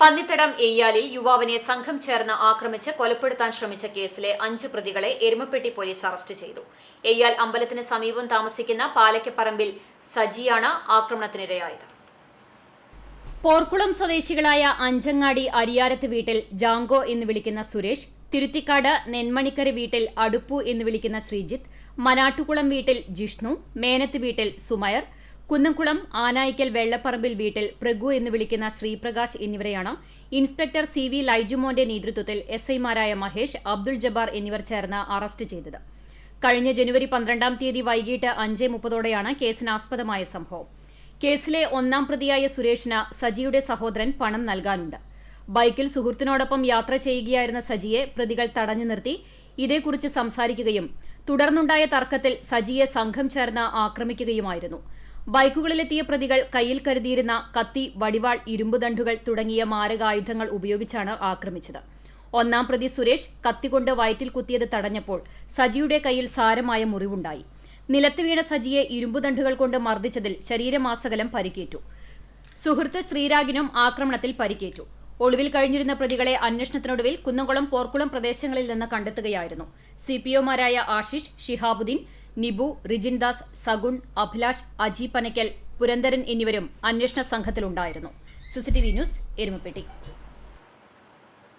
പന്നിത്തടം എയ്യാലിൽ യുവാവിനെ സംഘം ചേർന്ന് ആക്രമിച്ച് കൊലപ്പെടുത്താൻ ശ്രമിച്ച കേസിലെ അഞ്ച് പ്രതികളെ എരുമപ്പെട്ടി പോലീസ് അറസ്റ്റ് ചെയ്തു. എയ്യാൽ അമ്പലത്തിന് സമീപം താമസിക്കുന്ന പാലക്കപ്പറമ്പിൽ സജിയാണ് ആക്രമണത്തിനിരയായത്. പോർക്കുളം സ്വദേശികളായ അഞ്ചങ്ങാടി അരിയാരത്ത് വീട്ടിൽ ജാങ്കോ എന്ന് വിളിക്കുന്ന സുരേഷ് തിരുത്തിക്കാട് നെന്മണിക്കര വീട്ടിൽ അടുപ്പു എന്ന് വിളിക്കുന്ന ശ്രീജിത്ത് മനാട്ടുകുളം വീട്ടിൽ ജിഷ്ണു മേനത്ത് വീട്ടിൽ സുമയർ കുന്നംകുളം ആനായിക്കൽ വെള്ളപ്പറമ്പിൽ വീട്ടിൽ പ്രഗു എന്ന് വിളിക്കുന്ന ശ്രീപ്രകാശ് എന്നിവരെയാണ് ഇൻസ്പെക്ടർ സി വി ലൈജുമോന്റെ നേതൃത്വത്തിൽ എസ് ഐമാരായ മഹേഷ് അബ്ദുൾ ജബ്ബാർ എന്നിവർ ചേർന്ന് അറസ്റ്റ് ചെയ്തത്. കഴിഞ്ഞ ജനുവരി പന്ത്രണ്ടാം തീയതി വൈകിട്ട് അഞ്ച് മുപ്പതോടെയാണ് കേസിനാസ്പദമായ സംഭവം. കേസിലെ ഒന്നാം പ്രതിയായ സുരേഷിന് സജിയുടെ സഹോദരൻ പണം നൽകാനുണ്ട്. ബൈക്കിൽ സുഹൃത്തിനോടൊപ്പം യാത്ര ചെയ്യുകയായിരുന്ന സജിയെ പ്രതികൾ തടഞ്ഞു നിർത്തി. ഇതേക്കുറിച്ച് സംസാരിക്കുകയും തുടർന്നുണ്ടായ തർക്കത്തിൽ സജിയെ സംഘം ചേർന്ന് ആക്രമിക്കുകയുമായിരുന്നു. ബൈക്കുകളിലെത്തിയ പ്രതികൾ കയ്യിൽ കരുതിയിരുന്ന കത്തി വടിവാൾ ഇരുമ്പുദണ്ഡുകൾ തുടങ്ങിയ മാരകായുധങ്ങൾ ഉപയോഗിച്ചാണ് ആക്രമിച്ചത്. ഒന്നാം പ്രതി സുരേഷ് കത്തികൊണ്ട് വയറ്റിൽ കുത്തിയത് തടഞ്ഞപ്പോൾ സജിയുടെ കയ്യിൽ സാരമായ മുറിവുണ്ടായി. നിലത്ത് വീണ സജിയെ ഇരുമ്പുദണ്ഡുകൾ കൊണ്ട് മർദ്ദിച്ചതിൽ ശരീരമാസകലം പരിക്കേറ്റു. സുഹൃത്ത് ശ്രീരാഗിനും ആക്രമണത്തിൽ പരിക്കേറ്റു. ഒളിവിൽ കഴിഞ്ഞിരുന്ന പ്രതികളെ അന്വേഷണത്തിനൊടുവിൽ കുന്നംകുളം പോർക്കുളം പ്രദേശങ്ങളിൽ നിന്ന് കണ്ടെത്തുകയായിരുന്നു. സിപിഒമാരായ ആശിഷ് ഷിഹാബുദ്ദീൻ നിബു റിജിൻദാസ് സഗുൺ അഭിലാഷ് അജി പനക്കൽ പുരന്തരൻ എന്നിവരും അന്വേഷണ സംഘത്തിലുണ്ടായിരുന്നു. CCTV news Erumapetty.